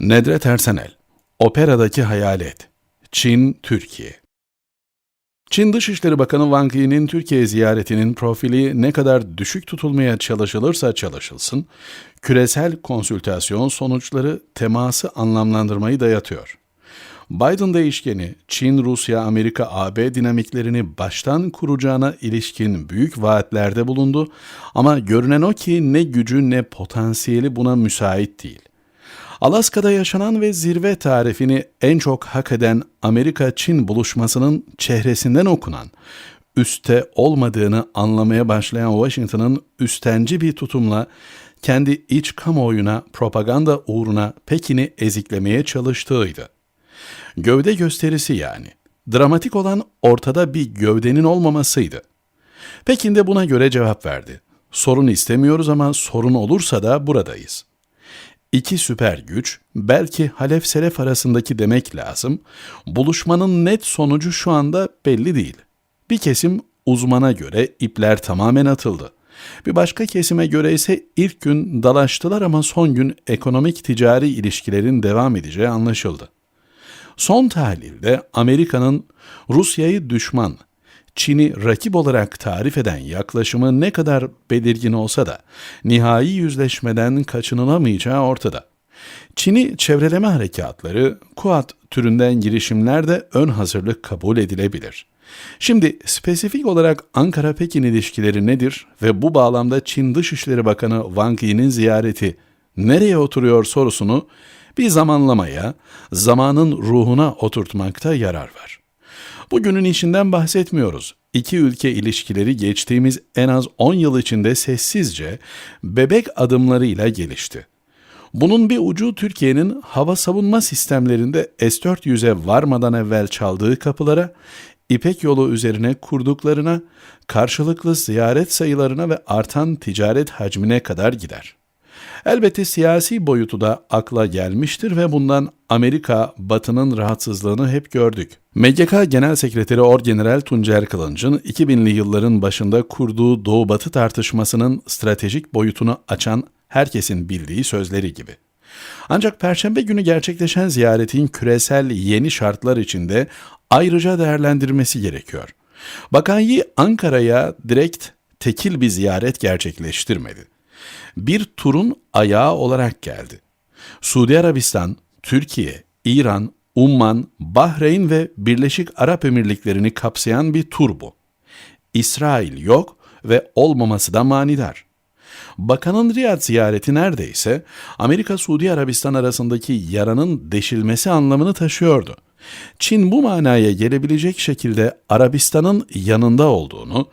Nedret Ersenel, Operadaki Hayalet, Çin, Türkiye. Çin Dışişleri Bakanı Wang Yi'nin Türkiye ziyaretinin profili ne kadar düşük tutulmaya çalışılırsa çalışılsın, küresel konsültasyon sonuçları teması anlamlandırmayı dayatıyor. Biden değişkeni Çin, Rusya, Amerika, AB dinamiklerini baştan kuracağına ilişkin büyük vaatlerde bulundu ama görünen o ki ne gücü ne potansiyeli buna müsait değil. Alaska'da yaşanan ve zirve tarifini en çok hak eden Amerika-Çin buluşmasının çehresinden okunan, üste olmadığını anlamaya başlayan Washington'ın üstenci bir tutumla kendi iç kamuoyuna propaganda uğruna Pekin'i eziklemeye çalıştığıydı. Gövde gösterisi yani. Dramatik olan ortada bir gövdenin olmamasıydı. Pekin de buna göre cevap verdi. Sorun istemiyoruz ama sorun olursa da buradayız. İki süper güç, belki Halef Selef arasındaki demek lazım, buluşmanın net sonucu şu anda belli değil. Bir kesim uzmana göre ipler tamamen atıldı. Bir başka kesime göre ise ilk gün dalaştılar ama son gün ekonomik ticari ilişkilerin devam edeceği anlaşıldı. Son tahlilde Amerika'nın Rusya'yı düşman, Çin'i rakip olarak tarif eden yaklaşımı ne kadar belirgin olsa da nihai yüzleşmeden kaçınılamayacağı ortada. Çin'i çevreleme harekatları, Kuat türünden girişimler de ön hazırlık kabul edilebilir. Şimdi spesifik olarak Ankara-Pekin ilişkileri nedir ve bu bağlamda Çin Dışişleri Bakanı Wang Yi'nin ziyareti nereye oturuyor sorusunu bir zamanlamaya, zamanın ruhuna oturtmakta yarar var. Bugünün işinden bahsetmiyoruz. İki ülke ilişkileri geçtiğimiz en az 10 yıl içinde sessizce, bebek adımlarıyla gelişti. Bunun bir ucu Türkiye'nin hava savunma sistemlerinde S-400'e varmadan evvel çaldığı kapılara, İpek yolu üzerine kurduklarına, karşılıklı ziyaret sayılarına ve artan ticaret hacmine kadar gider. Elbette siyasi boyutu da akla gelmiştir ve bundan Amerika, Batı'nın rahatsızlığını hep gördük. MGK Genel Sekreteri Orgeneral Tuncer Kılınç'ın 2000'li yılların başında kurduğu Doğu-Batı tartışmasının stratejik boyutunu açan herkesin bildiği sözleri gibi. Ancak Perşembe günü gerçekleşen ziyaretin küresel yeni şartlar içinde ayrıca değerlendirmesi gerekiyor. Bakan Yi Ankara'ya direkt tekil bir ziyaret gerçekleştirmedi bir turun ayağı olarak geldi. Suudi Arabistan, Türkiye, İran, Umman, Bahreyn ve Birleşik Arap Emirlikleri'ni kapsayan bir tur bu. İsrail yok ve olmaması da manidar. Bakanın Riyad ziyareti neredeyse Amerika-Suudi Arabistan arasındaki yaranın deşilmesi anlamını taşıyordu. Çin bu manaya gelebilecek şekilde Arabistan'ın yanında olduğunu,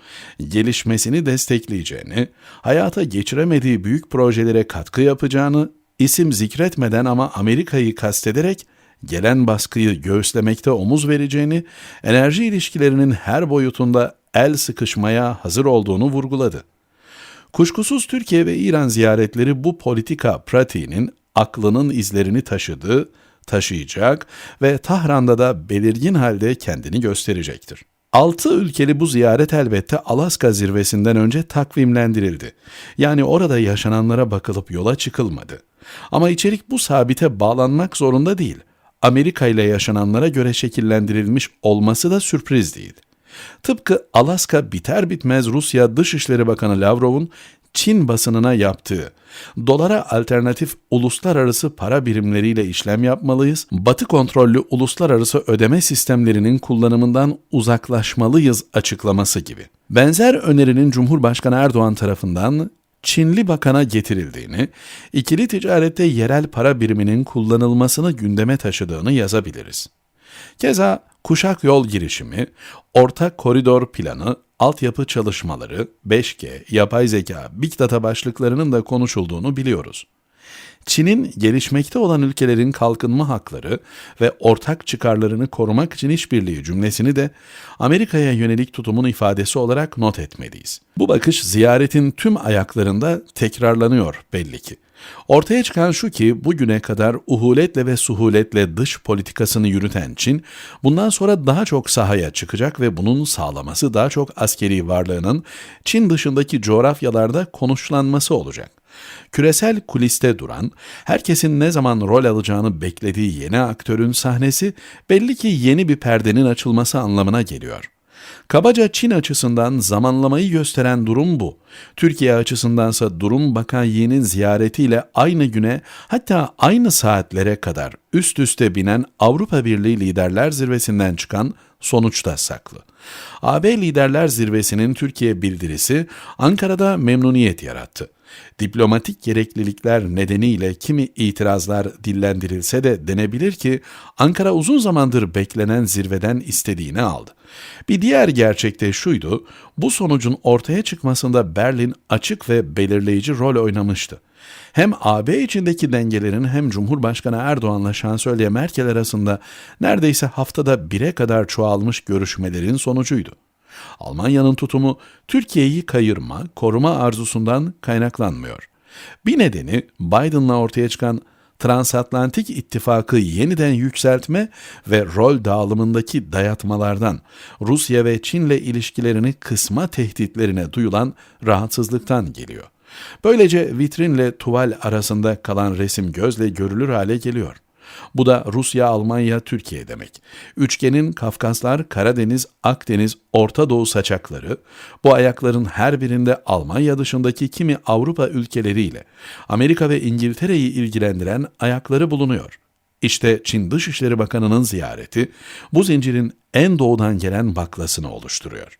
gelişmesini destekleyeceğini, hayata geçiremediği büyük projelere katkı yapacağını, isim zikretmeden ama Amerika'yı kastederek gelen baskıyı göğüslemekte omuz vereceğini, enerji ilişkilerinin her boyutunda el sıkışmaya hazır olduğunu vurguladı. Kuşkusuz Türkiye ve İran ziyaretleri bu politika pratiğinin aklının izlerini taşıdığı, taşıyacak ve Tahran'da da belirgin halde kendini gösterecektir. Altı ülkeli bu ziyaret elbette Alaska zirvesinden önce takvimlendirildi. Yani orada yaşananlara bakılıp yola çıkılmadı. Ama içerik bu sabite bağlanmak zorunda değil. Amerika ile yaşananlara göre şekillendirilmiş olması da sürpriz değil. Tıpkı Alaska biter bitmez Rusya Dışişleri Bakanı Lavrov'un Çin basınına yaptığı, dolara alternatif uluslararası para birimleriyle işlem yapmalıyız, batı kontrollü uluslararası ödeme sistemlerinin kullanımından uzaklaşmalıyız açıklaması gibi. Benzer önerinin Cumhurbaşkanı Erdoğan tarafından Çinli bakana getirildiğini, ikili ticarette yerel para biriminin kullanılmasını gündeme taşıdığını yazabiliriz. Keza kuşak yol girişimi, ortak koridor planı, altyapı çalışmaları, 5G, yapay zeka, big data başlıklarının da konuşulduğunu biliyoruz. Çin'in gelişmekte olan ülkelerin kalkınma hakları ve ortak çıkarlarını korumak için işbirliği cümlesini de Amerika'ya yönelik tutumun ifadesi olarak not etmeliyiz. Bu bakış ziyaretin tüm ayaklarında tekrarlanıyor belli ki. Ortaya çıkan şu ki bugüne kadar uhuletle ve suhuletle dış politikasını yürüten Çin, bundan sonra daha çok sahaya çıkacak ve bunun sağlaması daha çok askeri varlığının Çin dışındaki coğrafyalarda konuşlanması olacak. Küresel kuliste duran, herkesin ne zaman rol alacağını beklediği yeni aktörün sahnesi belli ki yeni bir perdenin açılması anlamına geliyor. Kabaca Çin açısından zamanlamayı gösteren durum bu. Türkiye açısındansa durum Bakan Yi'nin ziyaretiyle aynı güne hatta aynı saatlere kadar üst üste binen Avrupa Birliği Liderler Zirvesi'nden çıkan sonuçta saklı. AB Liderler Zirvesi'nin Türkiye bildirisi Ankara'da memnuniyet yarattı. Diplomatik gereklilikler nedeniyle kimi itirazlar dillendirilse de denebilir ki Ankara uzun zamandır beklenen zirveden istediğini aldı. Bir diğer gerçek de şuydu, bu sonucun ortaya çıkmasında Berlin açık ve belirleyici rol oynamıştı. Hem AB içindeki dengelerin hem Cumhurbaşkanı Erdoğan'la Şansölye Merkel arasında neredeyse haftada bire kadar çoğalmış görüşmelerin sonucuydu. Almanya'nın tutumu Türkiye'yi kayırma, koruma arzusundan kaynaklanmıyor. Bir nedeni Biden'la ortaya çıkan transatlantik ittifakı yeniden yükseltme ve rol dağılımındaki dayatmalardan, Rusya ve Çin'le ilişkilerini kısma tehditlerine duyulan rahatsızlıktan geliyor. Böylece vitrinle tuval arasında kalan resim gözle görülür hale geliyor. Bu da Rusya, Almanya, Türkiye demek. Üçgenin Kafkaslar, Karadeniz, Akdeniz, Orta Doğu saçakları, bu ayakların her birinde Almanya dışındaki kimi Avrupa ülkeleriyle Amerika ve İngiltere'yi ilgilendiren ayakları bulunuyor. İşte Çin Dışişleri Bakanı'nın ziyareti bu zincirin en doğudan gelen baklasını oluşturuyor.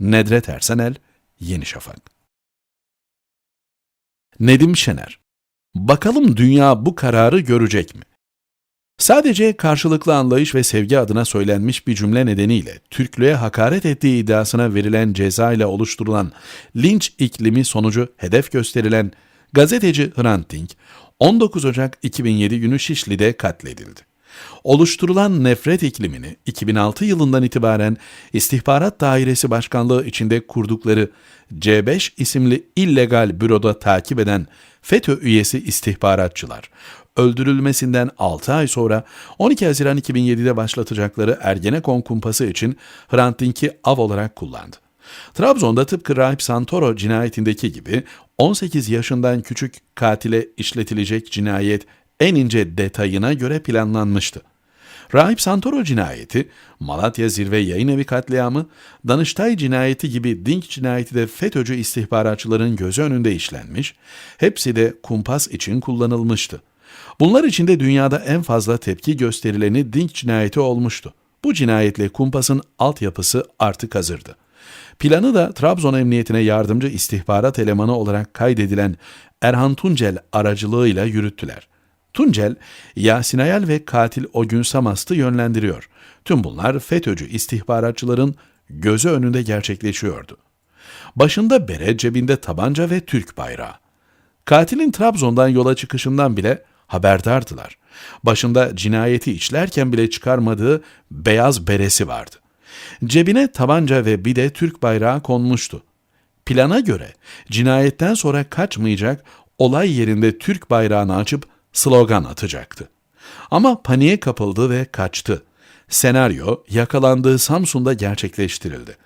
Nedret Ersenel, Yeni Şafak Nedim Şener Bakalım dünya bu kararı görecek mi? Sadece karşılıklı anlayış ve sevgi adına söylenmiş bir cümle nedeniyle Türklüğe hakaret ettiği iddiasına verilen ceza ile oluşturulan linç iklimi sonucu hedef gösterilen gazeteci Hrant Dink 19 Ocak 2007 günü Şişli'de katledildi. Oluşturulan nefret iklimini 2006 yılından itibaren İstihbarat Dairesi Başkanlığı içinde kurdukları C5 isimli illegal büroda takip eden FETÖ üyesi istihbaratçılar, öldürülmesinden 6 ay sonra 12 Haziran 2007'de başlatacakları Ergenekon kumpası için Hrant Dink'i av olarak kullandı. Trabzon'da tıpkı Rahip Santoro cinayetindeki gibi 18 yaşından küçük katile işletilecek cinayet en ince detayına göre planlanmıştı. Rahip Santoro cinayeti, Malatya Zirve Yayın Evi katliamı, Danıştay cinayeti gibi Dink cinayeti de FETÖ'cü istihbaratçıların gözü önünde işlenmiş, hepsi de kumpas için kullanılmıştı. Bunlar içinde dünyada en fazla tepki gösterileni Dink cinayeti olmuştu. Bu cinayetle kumpasın altyapısı artık hazırdı. Planı da Trabzon Emniyetine yardımcı istihbarat elemanı olarak kaydedilen Erhan Tuncel aracılığıyla yürüttüler. Tuncel, Yasin Ayal ve katil Ogün Samast'ı yönlendiriyor. Tüm bunlar FETÖ'cü istihbaratçıların gözü önünde gerçekleşiyordu. Başında bere, cebinde tabanca ve Türk bayrağı. Katilin Trabzon'dan yola çıkışından bile haberdardılar. Başında cinayeti işlerken bile çıkarmadığı beyaz beresi vardı. Cebine tabanca ve bir de Türk bayrağı konmuştu. Plana göre cinayetten sonra kaçmayacak, olay yerinde Türk bayrağını açıp slogan atacaktı. Ama paniğe kapıldı ve kaçtı. Senaryo yakalandığı Samsun'da gerçekleştirildi.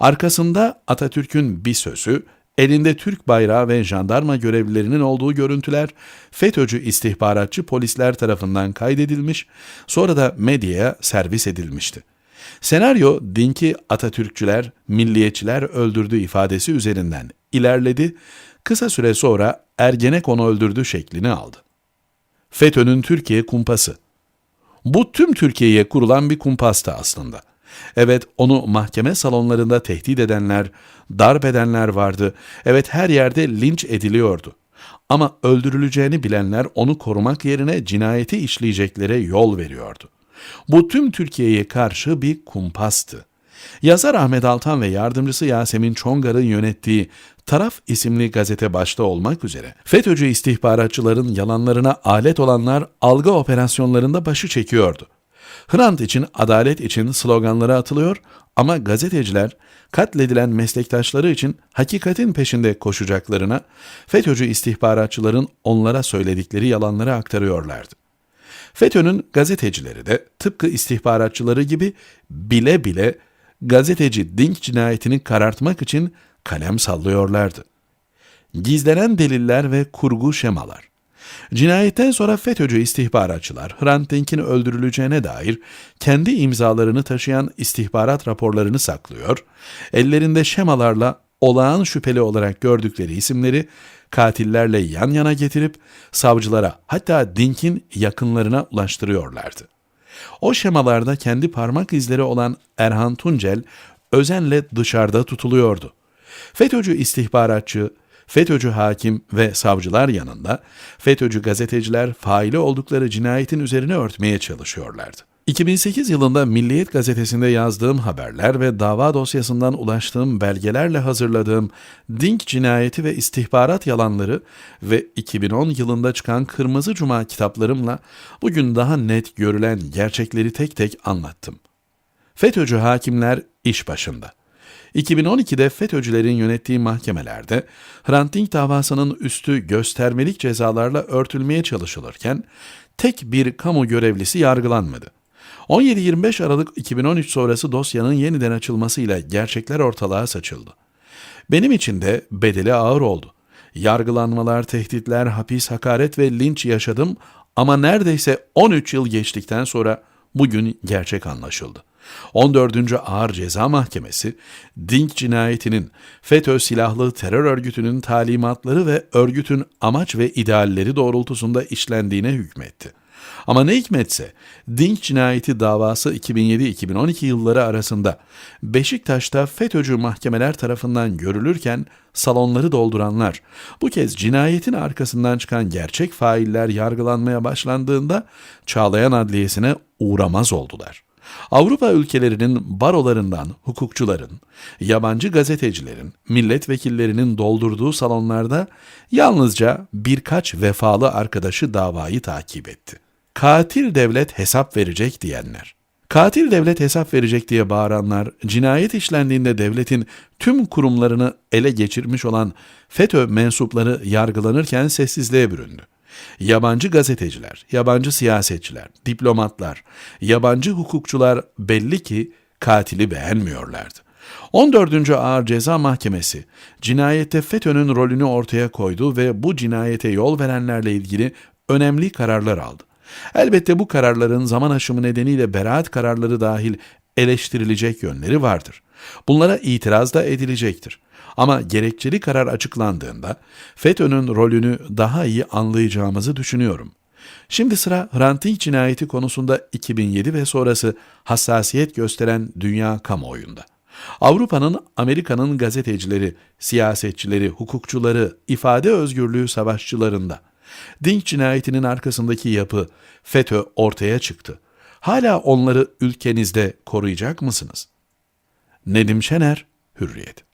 Arkasında Atatürk'ün bir sözü, elinde Türk bayrağı ve jandarma görevlilerinin olduğu görüntüler FETÖ'cü istihbaratçı polisler tarafından kaydedilmiş, sonra da medyaya servis edilmişti. Senaryo Dink'i Atatürkçüler, milliyetçiler öldürdü ifadesi üzerinden ilerledi, kısa süre sonra Ergenekon'u öldürdü şeklini aldı. FETÖ'nün Türkiye kumpası. Bu tüm Türkiye'ye kurulan bir kumpastı aslında. Evet onu mahkeme salonlarında tehdit edenler, darp edenler vardı. Evet her yerde linç ediliyordu. Ama öldürüleceğini bilenler onu korumak yerine cinayeti işleyeceklere yol veriyordu. Bu tüm Türkiye'ye karşı bir kumpastı. Yazar Ahmet Altan ve yardımcısı Yasemin Çongar'ın yönettiği Taraf isimli gazete başta olmak üzere FETÖ'cü istihbaratçıların yalanlarına alet olanlar algı operasyonlarında başı çekiyordu. Hrant için, adalet için sloganları atılıyor ama gazeteciler katledilen meslektaşları için hakikatin peşinde koşacaklarına FETÖ'cü istihbaratçıların onlara söyledikleri yalanları aktarıyorlardı. FETÖ'nün gazetecileri de tıpkı istihbaratçıları gibi bile bile gazeteci Dink cinayetini karartmak için kalem sallıyorlardı. Gizlenen deliller ve kurgu şemalar. Cinayetten sonra FETÖ'cü istihbaratçılar Hrant Dink'in öldürüleceğine dair kendi imzalarını taşıyan istihbarat raporlarını saklıyor, ellerinde şemalarla olağan şüpheli olarak gördükleri isimleri katillerle yan yana getirip savcılara hatta Dink'in yakınlarına ulaştırıyorlardı. O şemalarda kendi parmak izleri olan Erhan Tuncel özenle dışarıda tutuluyordu. FETÖ'cü istihbaratçı, FETÖ'cü hakim ve savcılar yanında FETÖ'cü gazeteciler faili oldukları cinayetin üzerine örtmeye çalışıyorlardı. 2008 yılında Milliyet gazetesinde yazdığım haberler ve dava dosyasından ulaştığım belgelerle hazırladığım Dink cinayeti ve istihbarat yalanları ve 2010 yılında çıkan Kırmızı Cuma kitaplarımla bugün daha net görülen gerçekleri tek tek anlattım. FETÖ'cü hakimler iş başında. 2012'de FETÖ'cülerin yönettiği mahkemelerde Hrant Dink davasının üstü göstermelik cezalarla örtülmeye çalışılırken tek bir kamu görevlisi yargılanmadı. 17-25 Aralık 2013 sonrası dosyanın yeniden açılmasıyla gerçekler ortalığa saçıldı. Benim için de bedeli ağır oldu. Yargılanmalar, tehditler, hapis, hakaret ve linç yaşadım ama neredeyse 13 yıl geçtikten sonra bugün gerçek anlaşıldı. 14. Ağır Ceza Mahkemesi, Dink cinayetinin FETÖ silahlı terör örgütünün talimatları ve örgütün amaç ve idealleri doğrultusunda işlendiğine hükmetti. Ama ne hikmetse Dink cinayeti davası 2007-2012 yılları arasında Beşiktaş'ta FETÖ'cü mahkemeler tarafından görülürken salonları dolduranlar, bu kez cinayetin arkasından çıkan gerçek failler yargılanmaya başlandığında Çağlayan Adliyesi'ne uğramaz oldular. Avrupa ülkelerinin barolarından hukukçuların, yabancı gazetecilerin, milletvekillerinin doldurduğu salonlarda yalnızca birkaç vefalı arkadaşı davayı takip etti. Katil devlet hesap verecek diyenler. Katil devlet hesap verecek diye bağıranlar, cinayet işlendiğinde devletin tüm kurumlarını ele geçirmiş olan FETÖ mensupları yargılanırken sessizliğe büründü. Yabancı gazeteciler, yabancı siyasetçiler, diplomatlar, yabancı hukukçular belli ki katili beğenmiyorlardı. 14. Ağır Ceza Mahkemesi cinayette FETÖ'nün rolünü ortaya koydu ve bu cinayete yol verenlerle ilgili önemli kararlar aldı. Elbette bu kararların zaman aşımı nedeniyle beraat kararları dahil eleştirilecek yönleri vardır. Bunlara itiraz da edilecektir. Ama gerekçeli karar açıklandığında FETÖ'nün rolünü daha iyi anlayacağımızı düşünüyorum. Şimdi sıra Hrant cinayeti konusunda 2007 ve sonrası hassasiyet gösteren dünya kamuoyunda. Avrupa'nın, Amerika'nın gazetecileri, siyasetçileri, hukukçuları, ifade özgürlüğü savaşçılarında. Dink cinayetinin arkasındaki yapı, FETÖ ortaya çıktı. Hala onları ülkenizde koruyacak mısınız? Nedim Şener, Hürriyet